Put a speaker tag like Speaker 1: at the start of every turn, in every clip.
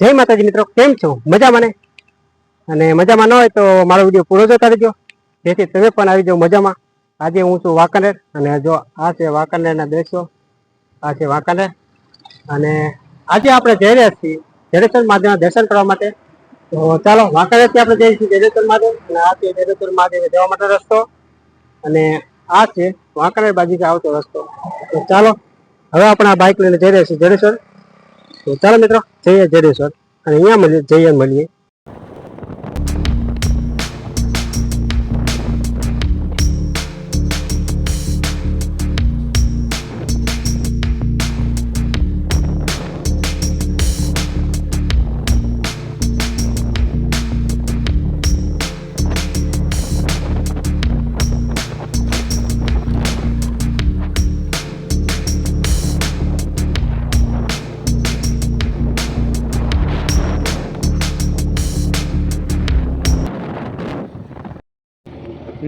Speaker 1: જય માતાજી મિત્રો, કેમ છો? મજામાં ને? અને મજામાં ન હોય તો મારો વીડિયો પૂરો જોતા રહેજો. જેથી તમે પણ આવી જાઓ મજામાં. આજે હું છું વાંકાનેર અને જો આ છે વાંકાનેરના દ્રશ્યો, આ છે વાંકાનેર. અને આજે આપણે જઈ રહ્યા છીએ જડેશ્વર મહાદેવના દર્શન કરવા માટે. તો ચાલો, વાંકાનેરથી આપણે જઈએ છીએ જડેશ્વર મહાદેવ. અને આ છે જડેશ્વર મહાદેવ જવા માટે રસ્તો. અને આ છે વાંકાનેર બાજુ આવતો રસ્તો. તો ચાલો, હવે આપણે આ બાઇક લઈને જઈ રહ્યા છીએ જડેશ્વર તો ચાલો મિત્રો જઈએ જડેશ્વર અને અહીંયા મળીએ જઈએ મળીએ.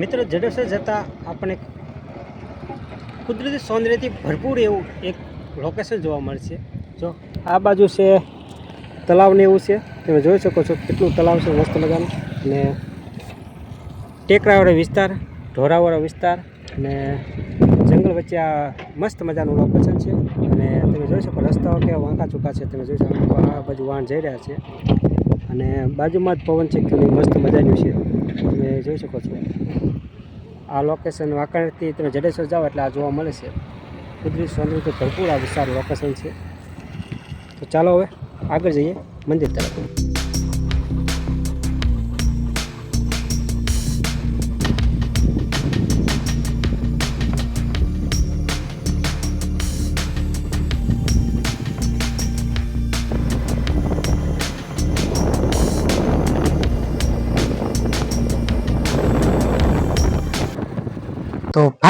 Speaker 1: મિત્રો જડેસર જતાં આપણે કુદરતી સૌંદર્યથી ભરપૂર એવું એક લોકેશન જોવા મળશે. જો આ બાજુ છે તલાવને એવું છે. તમે જોઈ શકો છો કેટલું તલાવ છે, મસ્ત મજાનું. અને ટેકરાવાળો વિસ્તાર, ઢોરાવાળો વિસ્તાર અને જંગલ વચ્ચે આ મસ્ત મજાનું લોકેશન છે. અને તમે જોઈ શકો રસ્તાઓ કેવા વાંકા ચૂકા છે. તમે જોઈ શકો આ બાજુ વાહન જઈ રહ્યા છે. અને બાજુમાં જ પવન છે કે મસ્ત મજાનું છે. તમે જોઈ શકો છો. આ લોકેશન વાંકાનેરથી તમે જડેશ્વર જાઓ એટલે આ જોવા મળે છે. કુદરતી સૌંદર્યથી ભરપૂર આ વિસ્તાર લોકેશન છે. તો ચાલો હવે આગળ જઈએ મંદિર તરફ.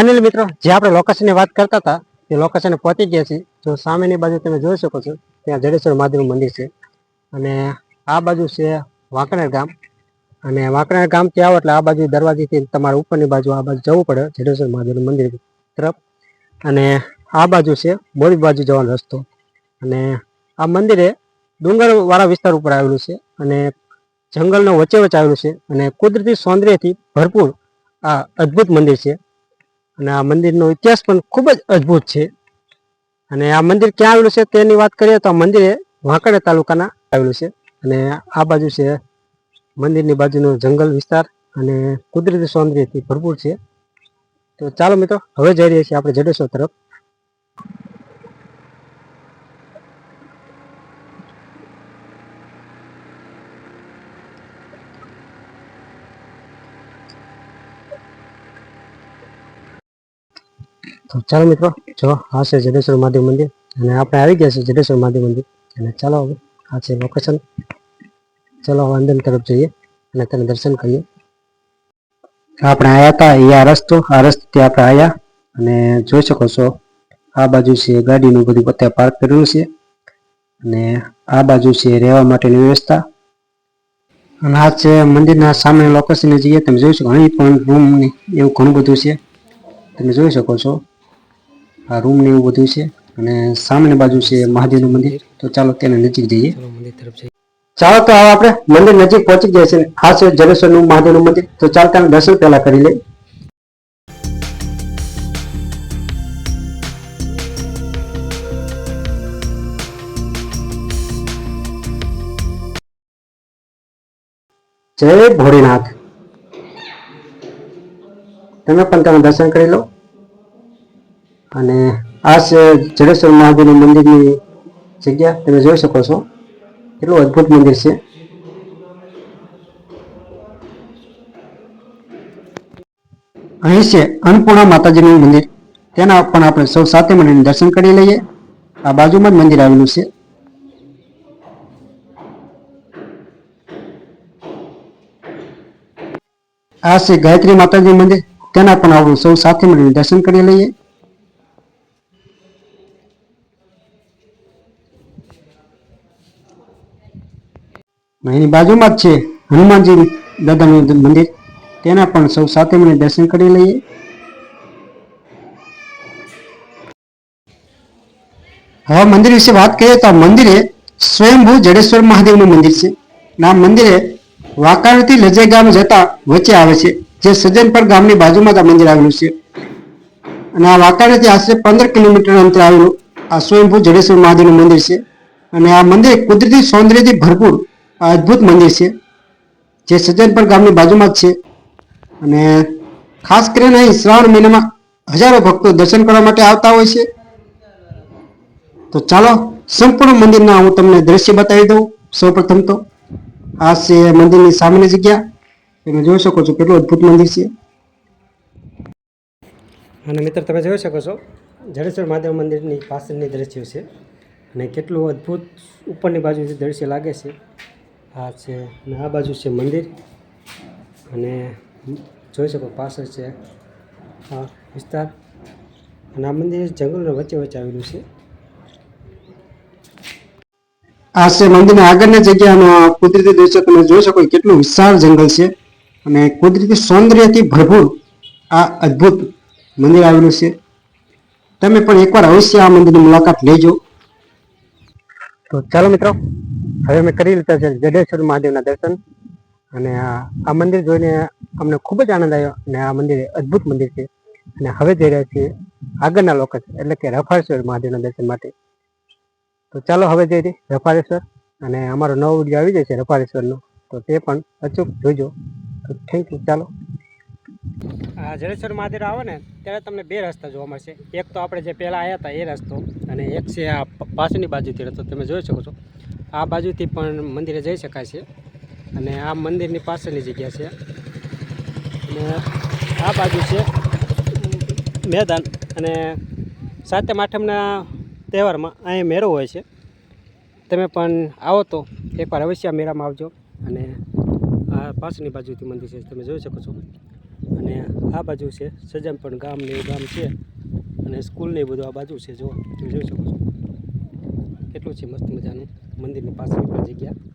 Speaker 1: ફાઇનલી મિત્રો, જે આપણે લોકેશનની વાત કરતા હતા તે લોકેશને પહોંચી ગયા છીએ. જો સામેની બાજુ તમે જોઈ શકો છો, ત્યાં જડેશ્વર મહાદેવનું મંદિર છે. અને આ બાજુ છે વાંકનેર ગામ. અને વાંકનેર ગામથી આવો એટલે આ બાજુ દરવાજેથી તમારે ઉપરની બાજુ આ બાજુ જવું પડે, જડેશ્વર મહાદેવનું મંદિર તરફ. અને આ બાજુ છે મોરબી બાજુ જવાનો રસ્તો. અને આ મંદિરે ડુંગરવાળા વિસ્તાર ઉપર આવેલું છે અને જંગલનો વચ્ચે વચ્ચે આવેલું છે. અને કુદરતી સૌંદર્યથી ભરપૂર આ અદ્ભુત મંદિર છે. અને આ મંદિરનો ઇતિહાસ પણ ખૂબ જ અદ્ભુત છે. અને આ મંદિર ક્યાં આવેલું છે તેની વાત કરીએ તો આ મંદિર એ વાંકડા તાલુકાના આવેલું છે. અને આ બાજુ છે મંદિરની બાજુનો જંગલ વિસ્તાર અને કુદરતી સૌંદર્યથી ભરપૂર છે. તો ચાલો મિત્રો, હવે જઈ રહ્યા છીએ આપણે જડેશ્વર તરફ. તો ચાલો મિત્રો, જો આ છે જડેશ્વર મહાદેવ મંદિર અને આપણે આવી ગયા છે જડેશ્વર મહાદેવ મંદિર. અને ચાલો હવે આ છે લોકેશન ચાલો હવે તરફ જઈએ અને તેને દર્શન કરીએ. આપણે આવ્યા હતા એ આ રસ્તો, આ રસ્તેથી આપણે આવ્યા અને જોઈ શકો છો, આ બાજુ છે ગાડીનું બધું અત્યારે પાર્ક કરેલું છે. અને આ બાજુ છે રહેવા માટેની વ્યવસ્થા. અને આ છે મંદિરના સામે લોકેશને જઈએ, તમે જોઈ શકો અહીં પણ રૂમ એવું ઘણું બધું છે. તમે જોઈ શકો છો આ રૂમ ને એવું બધું છે. અને સામેની બાજુ છે મહાદેવનું મંદિર. તો ચાલો તેને નજીક જઈએ. ચાલો તો હવે આપણે મંદિર નજીક પહોંચી ગયા છે. આ છે જલેશ્વરનું મહાદેવનું મંદિર. તો ચાલો ત્યાં દર્શન પહેલા કરી લે જય ભોળીનાથ. તમે પણ તમે દર્શન કરી લો. અને આ છે જડેશ્વર મહાદેવનું મંદિરની જગ્યા તમે જોઈ શકો છો. કેટલું અદ્ભુત મંદિર છે. અહીં છે અન્નપૂર્ણા માતાજીનું મંદિર. તેના પણ આપણે સૌ સાથે મળીને દર્શન કરી લઈએ. આ બાજુમાં જ મંદિર આવેલું છે. આ છે ગાયત્રી માતાજી મંદિર. તેના પણ આપણે સૌ સાથે મળીને દર્શન કરી લઈએ. એની બાજુમાં જ છે હનુમાનજી દાદાનું મંદિર. તેના પણ સૌ સાથે મને દર્શન કરી લઈએ. હવે મંદિર વિશે વાત કરીએ તો મંદિરે
Speaker 2: સ્વયંભૂ જડેશ્વર મહાદેવનું મંદિર છે. આ મંદિરે વાંકાનેરથી લજે ગામ જતા વચ્ચે આવે છે. જે સજ્જનપર ગામની બાજુમાં આ મંદિર આવેલું છે. અને આ વાંકાનેરથી આશરે પંદર કિલોમીટર અંતરે આવેલું આ સ્વયંભૂ જડેશ્વર મહાદેવનું મંદિર છે. અને આ મંદિર કુદરતી સૌંદર્યથી ભરપૂર આ અદ્ભુત મંદિર છે. જે સજ્જનપર ગામની બાજુમાં જ છે. અને ખાસ કરીને અહીં શ્રાવણ મહિનામાં હજારો ભક્તો દર્શન કરવા માટે આવતા હોય છે. તો ચાલો, સંપૂર્ણ મંદિરના હું તમને દ્રશ્ય બતાવી દઉં. સૌપ્રથમ તો આ છે મંદિરની સામેની જગ્યા. તમે જોઈ શકો છો કેટલું અદ્ભુત મંદિર છે.
Speaker 1: અને મિત્ર, તમે જોઈ શકો છો, જડેશ્વર મહાદેવ મંદિરની પાછળની દ્રશ્યો છે. અને કેટલું અદ્ભુત ઉપરની બાજુથી દ્રશ્ય લાગે છે. આ છે અને આ બાજુ છે મંદિર. અને જોઈ શકો પાછળ છે આ વિસ્તાર. અને આ મંદિર જંગલના વચ્ચે વચ્ચે આવેલું છે.
Speaker 2: આ છે મંદિરના આગળની જગ્યાનો કુદરતી દ્રશ્ય તમે જોઈ શકો કેટલું વિશાળ જંગલ છે. અને કુદરતી સૌંદર્યથી ભરપૂર આ અદ્ભુત મંદિર આવેલું છે. તમે પણ એકવાર અવશ્ય આ મંદિરની મુલાકાત લેજો.
Speaker 1: તો ચાલો મિત્રો હવે અમે કરી લીધા છે જડેશ્વર મહાદેવના દર્શન. અને આ મંદિર જોઈને અમને ખૂબ જ આનંદ આવ્યો અને આ મંદિર અદ્ભુત મંદિર છે. અને હવે જઈ રહ્યા છીએ આગળના લોકેશન એટલે કે રફાળેશ્વર મહાદેવના દર્શન માટે. તો ચાલો હવે જઈ રહી રફાળેશ્વર. અને અમારો નવો વીડિયો આવી જાય છે રફાળેશ્વરનો. તો તે પણ અચૂક તો થેન્ક યુ ચાલો. જડેશ્વર મહાદેવ આવે ને, ત્યારે તમને બે રસ્તા જોવા મળશે. એક તો આપણે જે પહેલાં આવ્યા હતા એ રસ્તો, અને એક છે આ પાછળની બાજુથી રસ્તો. તમે જોઈ શકો છો. આ બાજુથી પણ મંદિરે જઈ શકાય છે. અને આ મંદિરની પાછળની જગ્યા છે. અને આ બાજુ છે મેદાન. અને સાતમ આઠમના તહેવારમાં અહીં મેળો હોય છે. તમે પણ આવો તો એકવાર અવશ્ય આ મેળામાં આવજો. અને આ પાછળની બાજુથી મંદિર છે, તમે જોઈ શકો છો. અને આ બાજુ છે સજ્જનપણ ગામ ને એવું ગામ છે. અને સ્કૂલને બધું આ બાજુ છે, જો તમે જોઈ શકો છો. કેટલું છે મસ્ત મજાનું. મંદિરની પાછળની પણ જગ્યા.